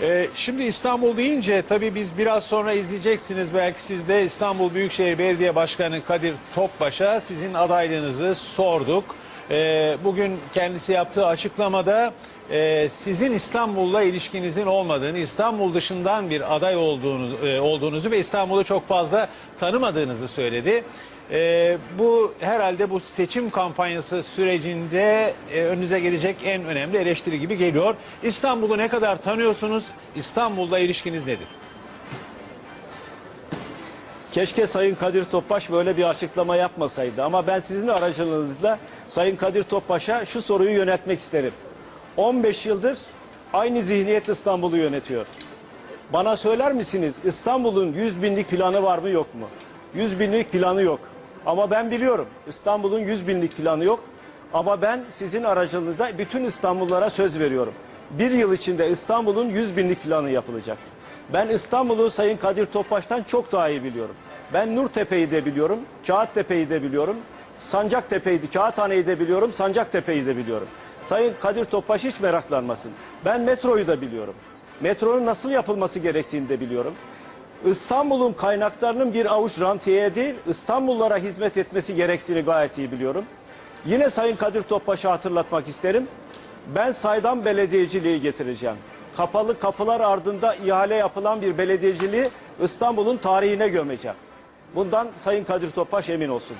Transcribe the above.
Ee, şimdi İstanbul deyince tabii biz biraz sonra izleyeceksiniz. Belki siz de İstanbul Büyükşehir Belediye Başkanı Kadir Topbaş'a sizin adaylığınızı sorduk. Ee, bugün kendisi yaptığı açıklamada e, sizin İstanbul'la ilişkinizin olmadığını, İstanbul dışından bir aday olduğunuz, e, olduğunuzu ve İstanbul'u çok fazla tanımadığınızı söyledi. Ee, bu herhalde bu seçim kampanyası sürecinde e, önünüze gelecek en önemli eleştiri gibi geliyor. İstanbul'u ne kadar tanıyorsunuz? İstanbul'la ilişkiniz nedir? Keşke Sayın Kadir Topbaş böyle bir açıklama yapmasaydı. Ama ben sizin aracılığınızla Sayın Kadir Topbaş'a şu soruyu yöneltmek isterim. 15 yıldır aynı zihniyet İstanbul'u yönetiyor. Bana söyler misiniz İstanbul'un 100 binlik planı var mı yok mu? 100 binlik planı yok. Ama ben biliyorum İstanbul'un 100 binlik planı yok. Ama ben sizin aracılığınızla bütün İstanbullulara söz veriyorum. Bir yıl içinde İstanbul'un 100 binlik planı yapılacak. Ben İstanbul'u Sayın Kadir Topbaş'tan çok daha iyi biliyorum. Ben Nurtepe'yi de biliyorum, Kağıttepe'yi de biliyorum, Sancaktepe'yi de, Kağıthane'yi de biliyorum, Sancaktepe'yi de biliyorum. Sayın Kadir Topbaş hiç meraklanmasın. Ben metroyu da biliyorum. Metronun nasıl yapılması gerektiğini de biliyorum. İstanbul'un kaynaklarının bir avuç rantiyeye değil, İstanbullulara hizmet etmesi gerektiğini gayet iyi biliyorum. Yine Sayın Kadir Topbaş'a hatırlatmak isterim. Ben saydam belediyeciliği getireceğim. Kapalı kapılar ardında ihale yapılan bir belediyeciliği İstanbul'un tarihine gömeceğim. Bundan Sayın Kadir Topbaş emin olsun.